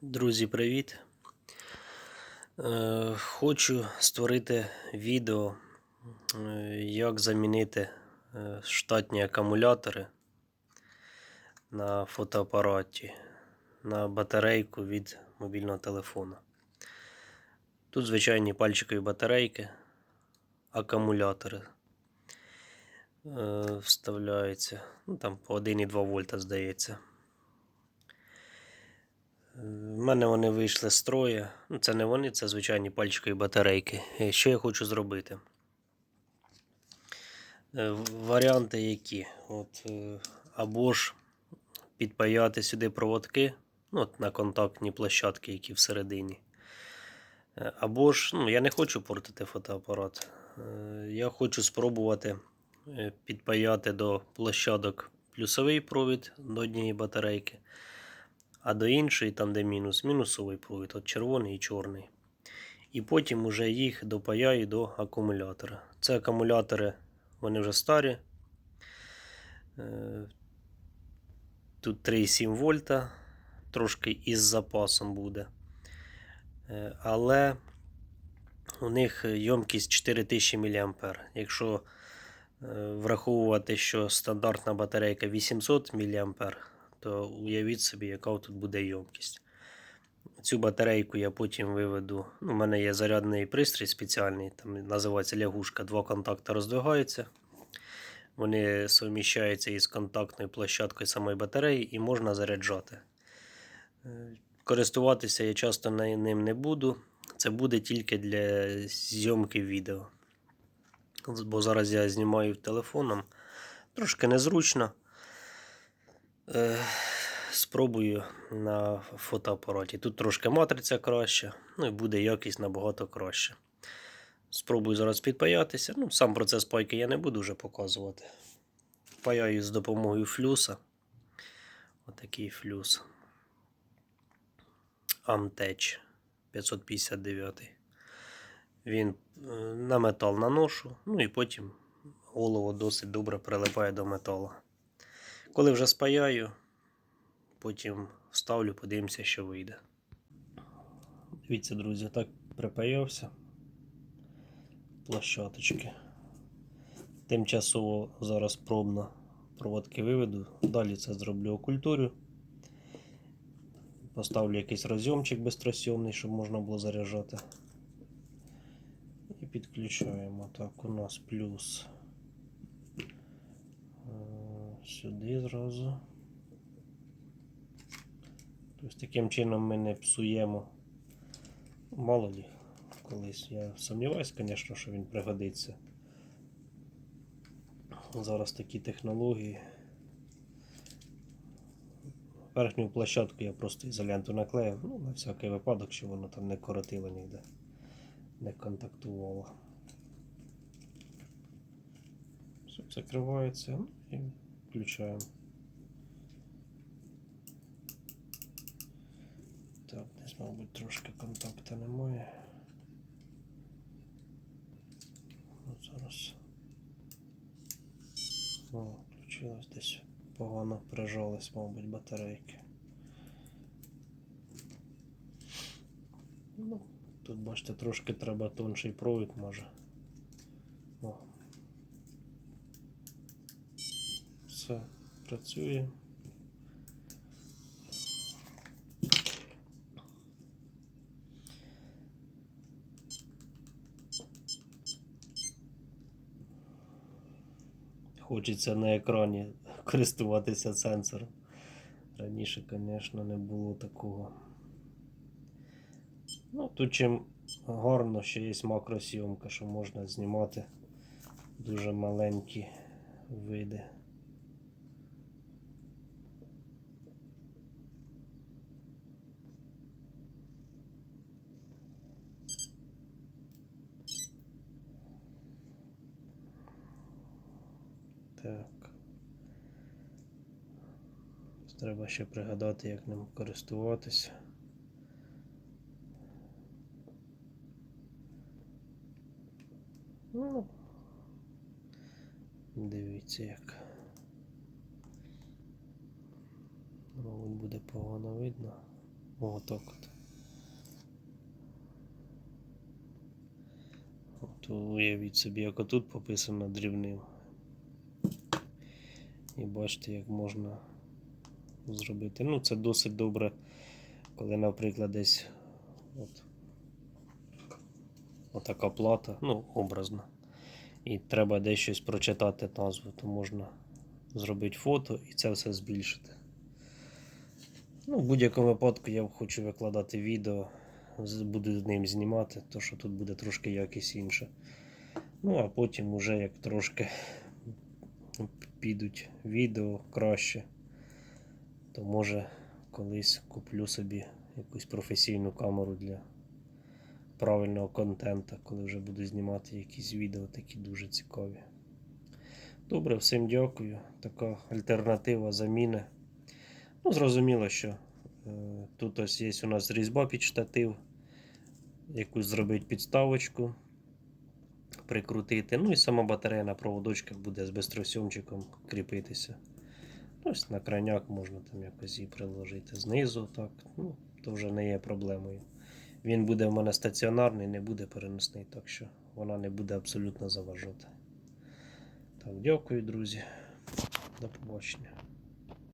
Друзі, привіт! Е, Хочу створити відео, е, як замінити е, штатні акумулятори на фотоапараті на батарейку від мобільного телефону. Тут звичайні пальчикові батарейки, акумулятори вставляються. Ну, там по 1,2 вольта здається. В мене вони вийшли з строю. Ну, це не вони, це звичайні пальчикові батарейки. Е, Що я хочу зробити? Е, Варіанти які? От, е, або ж підпаяти сюди проводки ну, от на контактні площадки, які всередині. Або ж, ну, я не хочу портити фотоапарат. Я хочу спробувати підпаяти до площадок плюсовий провід до однієї батарейки а до іншої, там де мінус, мінусовий провід, от червоний і чорний. І потім уже їх допаяю до акумулятора. Це акумулятори, вони вже старі. Е, Тут 3,7 вольта, трошки із запасом буде. Е, Але у них ємкість 4000 мА. Якщо е, враховувати, що стандартна батарейка 800 мА, то уявіть собі, яка тут буде ємкість. Цю батарейку я потім виведу. Ну, У мене є зарядний пристрій спеціальний, там називається лягушка. Два контакти роздвигаються. Вони суміщаються із контактною площадкою самої батареї і можна заряджати. Е, Користуватися я часто ним не буду. Це буде тільки для зйомки відео. Бо зараз я знімаю телефоном. Трошки незручно. Е, Спробую на фотоапараті. Тут трошки матриця краща, ну і буде якість набагато краще. Спробую зараз підпаятися. Ну, сам процес пайки я не буду вже показувати. Паяю з допомогою флюса. Отакий флюс. Amtech 559. Він е, на метал наношу, ну і потім олово досить добре прилипає до металу. Коли вже спаяю, потім вставлю, подивимося, що вийде. Дивіться, друзі, так припаявся площадочки. Тимчасово зараз пробно проводки виведу. Далі це зроблю окультурю. Поставлю якийсь розйомчик безтросйомний, щоб можна було заряджати. І підключаємо. Так, у нас плюс е, сюди зразу. Тобто таким чином ми не псуємо. Мало лі, колись. Я сумніваюся, звісно, що він пригодиться. Зараз такі технології. Верхню площадку я просто ізоленту наклеїв, ну, на всякий випадок, щоб воно там не коротило ніде, не контактувало. Все закривається ну, включаємо. Так, десь, мабуть, трошки контакту немає. От зараз. О, включилось десь. Погано прижались, мабуть, батарейки. Ну, тут, бачите, трошки треба тонший провід може. О. Все, працює. Хочеться на екрані користуватися сенсором. Раніше, звісно, не було такого. Ну, тут чим гарно, що є макросйомка, що можна знімати дуже маленькі види. Так. Треба ще пригадати, як ним користуватися. Ну, дивіться як. Мабуть, буде погано видно. Отак от. От уявіть собі, як отут пописано дрібним. І бачите, як можна зробити. Ну, це досить добре, коли, наприклад, десь от, отака плата, ну, образна. І треба десь щось прочитати назву, то можна зробити фото і це все збільшити. Ну, в будь-якому випадку я хочу викладати відео, буду з ним знімати, то що тут буде трошки якість інша. Ну, а потім уже як трошки підуть відео краще, то може колись куплю собі якусь професійну камеру для правильного контенту, коли вже буду знімати якісь відео такі дуже цікаві. Добре, всім дякую. Така альтернатива заміни. Ну, зрозуміло, що е, тут ось є у нас різьба під штатив, якусь зробити підставочку, прикрутити. Ну і сама батарея на проводочках буде з безтросьомчиком кріпитися. Ось на краняк можна там якось її приложити знизу, так. Ну, то вже не є проблемою. Він буде в мене стаціонарний, не буде переносний, так що вона не буде абсолютно заважати. Так, дякую, друзі. До побачення.